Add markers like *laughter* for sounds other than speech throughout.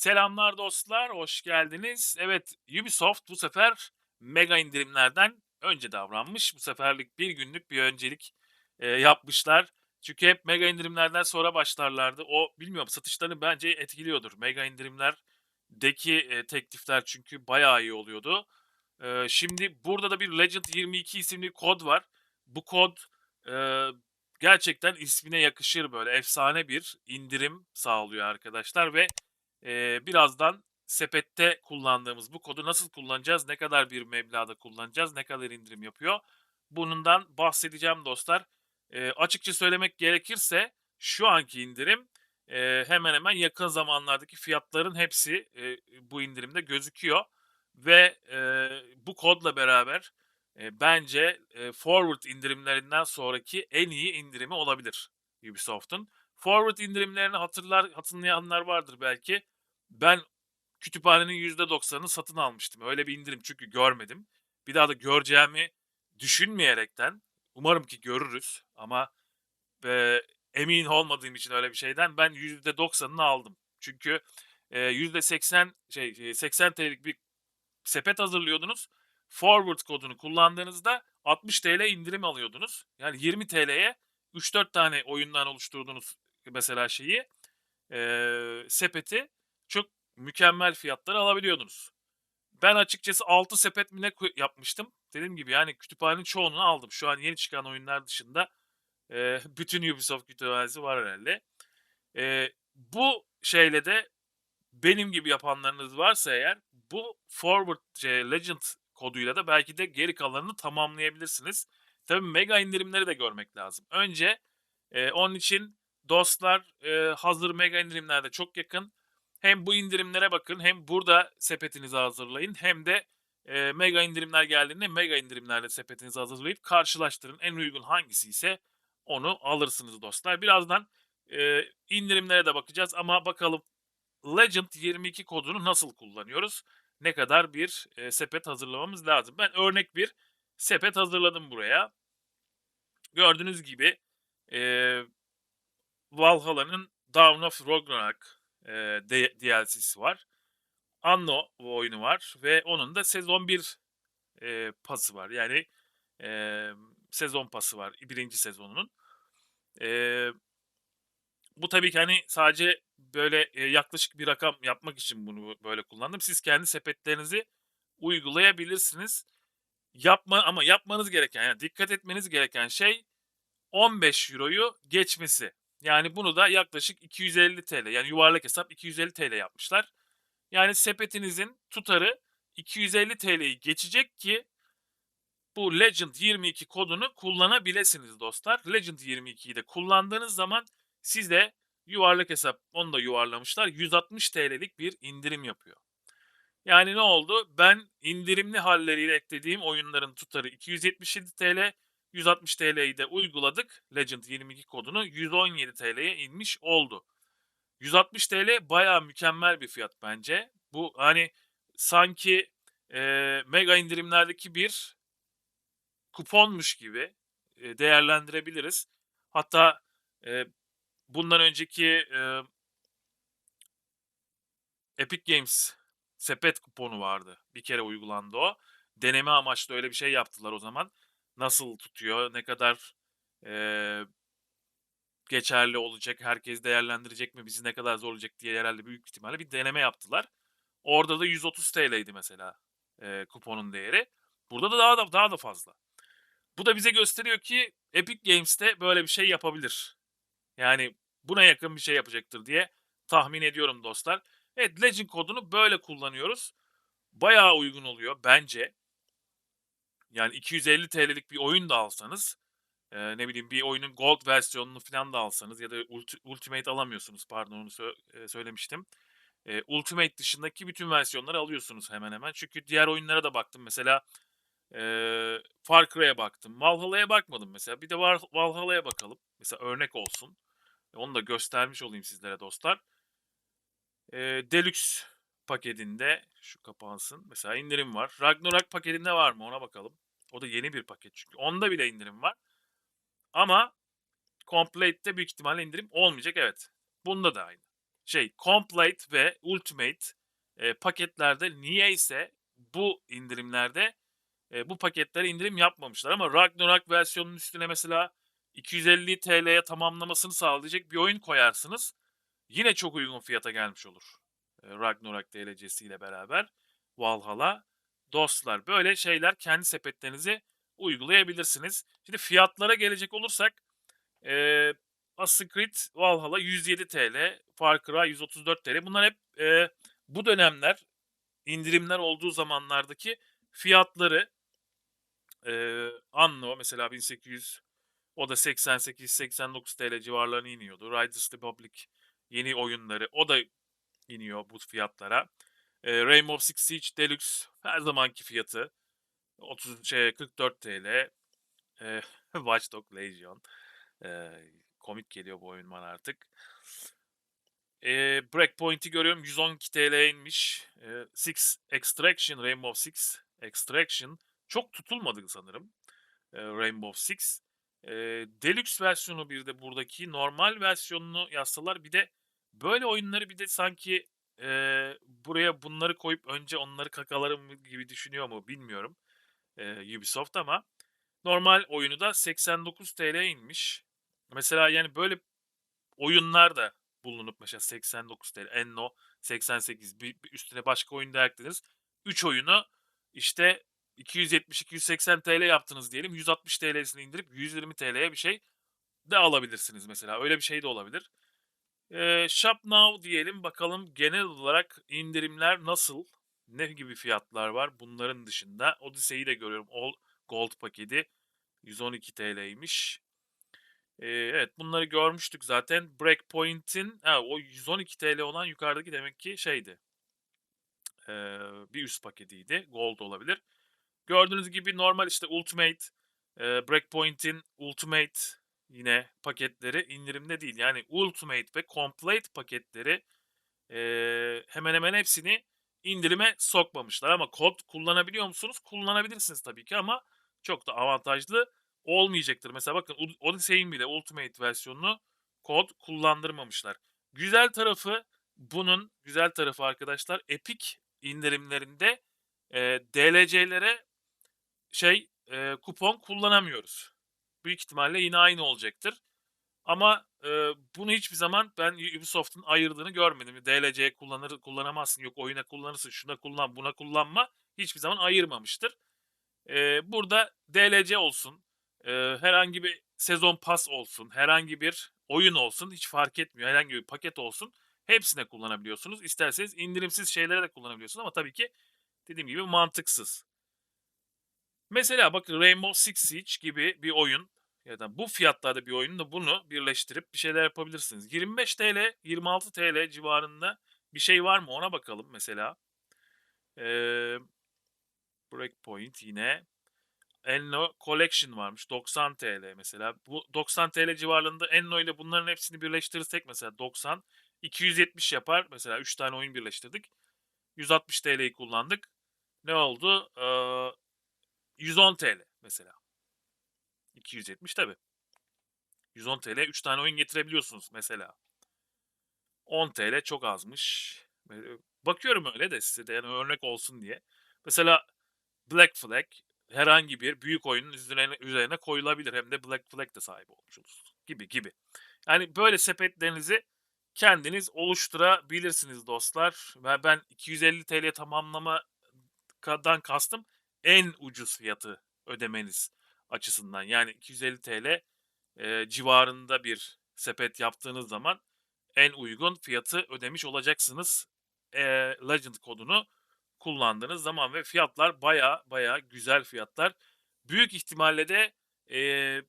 Selamlar dostlar, hoş geldiniz. Evet, Ubisoft bu sefer mega indirimlerden önce davranmış. Bu seferlik bir günlük bir öncelik e, yapmışlar. Çünkü hep mega indirimlerden sonra başlarlardı. O bilmiyorum satışlarını bence etkiliyordur. Mega indirimlerdeki e, teklifler çünkü bayağı iyi oluyordu. E, şimdi burada da bir Legend 22 isimli kod var. Bu kod e, gerçekten ismine yakışır böyle efsane bir indirim sağlıyor arkadaşlar ve Eee, birazdan sepette kullandığımız bu kodu nasıl kullanacağız, ne kadar bir meblağda kullanacağız, ne kadar indirim yapıyor, bundan bahsedeceğim dostlar. Eee, açıkça söylemek gerekirse şu anki indirim eee, hemen hemen yakın zamanlardaki fiyatların hepsi eee, bu indirimde gözüküyor ve eee, bu kodla beraber eee, bence eee, forward indirimlerinden sonraki en iyi indirimi olabilir Ubisoft'un. Forward indirimlerini hatırlar hatırlayanlar vardır belki. Ben kütüphanenin %90'ını satın almıştım. Öyle bir indirim çünkü görmedim. Bir daha da göreceğimi düşünmeyerekten umarım ki görürüz ama eee, emin olmadığım için öyle bir şeyden ben %90'ını aldım. Çünkü eee, %80 şey eee, 80 TL'lik bir sepet hazırlıyordunuz. Forward kodunu kullandığınızda 60 TL indirim alıyordunuz. Yani 20 TL'ye 3-4 tane oyundan oluşturduğunuz mesela şeyi eee, sepeti çok mükemmel fiyatlara alabiliyordunuz. Ben açıkçası 6 sepet mi ne yapmıştım. Dediğim gibi yani kütüphanenin çoğunu aldım. Şu an yeni çıkan oyunlar dışında eee, *laughs* bütün Ubisoft kütüphanesi var herhalde. Eee, bu şeyle de benim gibi yapanlarınız varsa eğer bu Forward şey, Legend koduyla da belki de geri kalanını tamamlayabilirsiniz. Tabii mega indirimleri de görmek lazım. Önce e, onun için dostlar e, hazır mega indirimlerde çok yakın. Hem bu indirimlere bakın hem burada sepetinizi hazırlayın hem de e, mega indirimler geldiğinde mega indirimlerle sepetinizi hazırlayıp karşılaştırın. En uygun hangisi ise onu alırsınız dostlar. Birazdan e, indirimlere de bakacağız ama bakalım Legend 22 kodunu nasıl kullanıyoruz? Ne kadar bir e, sepet hazırlamamız lazım? Ben örnek bir sepet hazırladım buraya. Gördüğünüz gibi e, Valhalla'nın Dawn of Ragnarok e, DLC'si var. Anno oyunu var ve onun da sezon 1 e, pası var. Yani e, sezon pası var birinci sezonunun. E, bu tabii ki hani sadece böyle e, yaklaşık bir rakam yapmak için bunu böyle kullandım. Siz kendi sepetlerinizi uygulayabilirsiniz. Yapma ama yapmanız gereken yani dikkat etmeniz gereken şey 15 euroyu geçmesi. Yani bunu da yaklaşık 250 TL yani yuvarlak hesap 250 TL yapmışlar. Yani sepetinizin tutarı 250 TL'yi geçecek ki bu Legend 22 kodunu kullanabilirsiniz dostlar. Legend 22'yi de kullandığınız zaman size yuvarlak hesap onu da yuvarlamışlar. 160 TL'lik bir indirim yapıyor. Yani ne oldu? Ben indirimli halleriyle eklediğim oyunların tutarı 277 TL, 160 TL'yi de uyguladık. Legend 22 kodunu 117 TL'ye inmiş oldu. 160 TL bayağı mükemmel bir fiyat bence. Bu hani sanki e, mega indirimlerdeki bir kuponmuş gibi e, değerlendirebiliriz. Hatta e, bundan önceki e, Epic Games sepet kuponu vardı. Bir kere uygulandı o. Deneme amaçlı öyle bir şey yaptılar o zaman. Nasıl tutuyor, ne kadar e, geçerli olacak, herkes değerlendirecek mi, bizi ne kadar zorlayacak diye herhalde büyük ihtimalle bir deneme yaptılar. Orada da 130 TL'ydi mesela e, kuponun değeri. Burada da daha da daha da fazla. Bu da bize gösteriyor ki Epic Games'te böyle bir şey yapabilir. Yani buna yakın bir şey yapacaktır diye tahmin ediyorum dostlar. Evet Legend kodunu böyle kullanıyoruz. Bayağı uygun oluyor bence. Yani 250 TL'lik bir oyun da alsanız e, ne bileyim bir oyunun gold versiyonunu falan da alsanız ya da ulti- ultimate alamıyorsunuz pardon onu sö- e, söylemiştim. E, ultimate dışındaki bütün versiyonları alıyorsunuz hemen hemen. Çünkü diğer oyunlara da baktım mesela e, Far Cry'e baktım. Valhalla'ya bakmadım mesela. Bir de Val- Valhalla'ya bakalım. Mesela örnek olsun. Onu da göstermiş olayım sizlere dostlar. E, Deluxe paketinde şu kapansın. Mesela indirim var. Ragnarok paketinde var mı ona bakalım. O da yeni bir paket çünkü. Onda bile indirim var. Ama Complete'de büyük ihtimalle indirim olmayacak evet. Bunda da aynı şey Complete ve Ultimate eee, paketlerde niyeyse bu indirimlerde eee, bu paketlere indirim yapmamışlar ama Ragnarok versiyonunun üstüne mesela 250 TL'ye tamamlamasını sağlayacak bir oyun koyarsınız. Yine çok uygun fiyata gelmiş olur. Eee, Ragnarok DLC'siyle beraber Valhalla. Dostlar böyle şeyler kendi sepetlerinize uygulayabilirsiniz. Şimdi fiyatlara gelecek olursak eee Assassin's Creed Valhalla 107 TL, Far Cry 134 TL. Bunlar hep eee, bu dönemler indirimler olduğu zamanlardaki fiyatları. Eee, Anno mesela 1800 o da 88-89 TL civarlarına iniyordu. Riders Republic yeni oyunları o da iniyor bu fiyatlara. Eee, Rainbow Six Siege Deluxe her zamanki fiyatı 30 şey 44 TL. Eee, *laughs* Watch Dogs Legion. Eee, komik geliyor bu oyun bana artık. Eee, Breakpoint'i görüyorum 112 TL'ye inmiş. Eee, Six Extraction, Rainbow Six Extraction çok tutulmadı sanırım. Eee, Rainbow Six. Eee, Deluxe versiyonu bir de buradaki normal versiyonunu yazsalar bir de böyle oyunları bir de sanki eee, buraya bunları koyup önce onları kakalarım gibi düşünüyor mu bilmiyorum eee, Ubisoft ama normal oyunu da 89 TL'ye inmiş. Mesela yani böyle oyunlar da bulunup mesela 89 TL, Enno 88 bir, bir üstüne başka oyun da eklediniz. 3 oyunu işte 270-280 TL yaptınız diyelim. 160 TL'sini indirip 120 TL'ye bir şey de alabilirsiniz mesela. Öyle bir şey de olabilir. Eee, Shop Now diyelim bakalım genel olarak indirimler nasıl? Ne gibi fiyatlar var bunların dışında? Odyssey'i de görüyorum. All Gold paketi 112 TL'ymiş. Eee, evet bunları görmüştük zaten. Breakpoint'in ha, o 112 TL olan yukarıdaki demek ki şeydi. Eee, bir üst paketiydi. Gold olabilir. Gördüğünüz gibi normal işte Ultimate, eee, Breakpoint'in Ultimate yine paketleri indirimde değil. Yani Ultimate ve Complete paketleri eee, hemen hemen hepsini indirime sokmamışlar. Ama kod kullanabiliyor musunuz? Kullanabilirsiniz tabii ki ama çok da avantajlı olmayacaktır. Mesela bakın Od- Odyssey'in bile Ultimate versiyonunu kod kullandırmamışlar. Güzel tarafı bunun güzel tarafı arkadaşlar Epic indirimlerinde eee DLC'lere şey eee, kupon kullanamıyoruz. Büyük ihtimalle yine aynı olacaktır. Ama eee, bunu hiçbir zaman ben Ubisoft'un ayırdığını görmedim. DLC'ye kullanır, kullanamazsın, yok oyuna kullanırsın, şuna kullan, buna kullanma. Hiçbir zaman ayırmamıştır. Eee, burada DLC olsun, eee, herhangi bir sezon pas olsun, herhangi bir oyun olsun hiç fark etmiyor. Herhangi bir paket olsun hepsine kullanabiliyorsunuz. İsterseniz indirimsiz şeylere de kullanabiliyorsunuz ama tabii ki dediğim gibi mantıksız. Mesela bakın Rainbow Six Siege gibi bir oyun ya da bu fiyatlarda bir oyunla bunu birleştirip bir şeyler yapabilirsiniz. 25 TL, 26 TL civarında bir şey var mı ona bakalım mesela. Eee Breakpoint yine. Enno Collection varmış 90 TL mesela. Bu 90 TL civarlarında Enno ile bunların hepsini birleştirirsek mesela 90 270 yapar. Mesela 3 tane oyun birleştirdik. 160 TL'yi kullandık. Ne oldu? Ee, 110 TL mesela. 270 tabi. 110 TL 3 tane oyun getirebiliyorsunuz mesela. 10 TL çok azmış. Ee, Bakıyorum öyle de size de yani örnek olsun diye. Mesela Black Flag herhangi bir büyük oyunun üzerine, üzerine koyulabilir. Hem de Black Flag de sahibi olmuş olursunuz. Gibi gibi. Yani böyle sepetlerinizi kendiniz oluşturabilirsiniz dostlar. Ve ben 250 TL tamamlamadan kastım en ucuz fiyatı ödemeniz açısından. Yani 250 TL e, civarında bir sepet yaptığınız zaman en uygun fiyatı ödemiş olacaksınız. E, Legend kodunu kullandığınız zaman ve fiyatlar baya baya güzel fiyatlar. Büyük ihtimalle de e,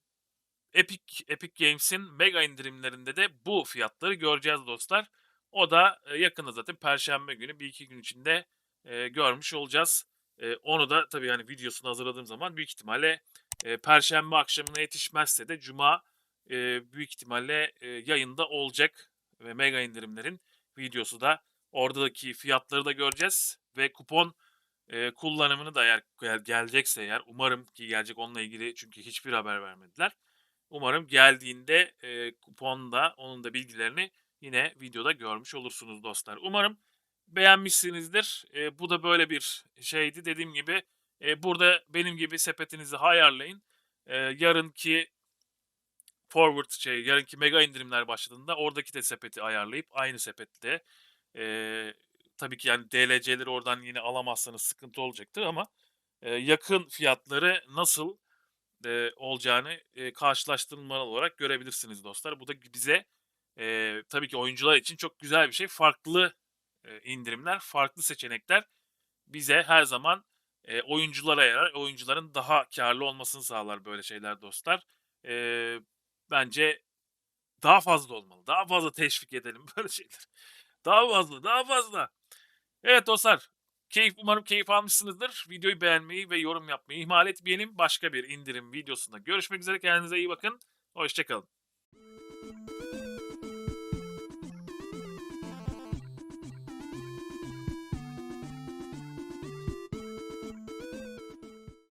Epic Epic Games'in mega indirimlerinde de bu fiyatları göreceğiz dostlar. O da yakında zaten Perşembe günü bir iki gün içinde e, görmüş olacağız. E, onu da tabii yani videosunu hazırladığım zaman büyük ihtimalle e, Perşembe akşamına yetişmezse de Cuma e, büyük ihtimalle e, yayında olacak ve mega indirimlerin videosu da oradaki fiyatları da göreceğiz ve kupon e, kullanımını da eğer gel- gelecekse eğer umarım ki gelecek onunla ilgili çünkü hiçbir haber vermediler. Umarım geldiğinde e, kuponda onun da bilgilerini yine videoda görmüş olursunuz dostlar. Umarım beğenmişsinizdir. Eee, bu da böyle bir şeydi. Dediğim gibi, eee, burada benim gibi sepetinizi ayarlayın. Eee, yarınki forward şey, yarınki mega indirimler başladığında oradaki de sepeti ayarlayıp aynı sepette, eee, tabii ki yani DLC'leri oradan yine alamazsanız sıkıntı olacaktır ama, eee, yakın fiyatları nasıl, eee, olacağını, eee, karşılaştırmalı olarak görebilirsiniz dostlar. Bu da bize, eee, tabii ki oyuncular için çok güzel bir şey. Farklı, indirimler, farklı seçenekler bize her zaman, eee, oyunculara yarar. Oyuncuların daha kârlı olmasını sağlar böyle şeyler dostlar. Eee, bence daha fazla olmalı. Daha fazla teşvik edelim *laughs* böyle şeyleri. Daha fazla, daha fazla. Evet dostlar, keyif umarım keyif almışsınızdır. Videoyu beğenmeyi ve yorum yapmayı ihmal etmeyelim. Başka bir indirim videosunda görüşmek üzere. Kendinize iyi bakın. Hoşça kalın.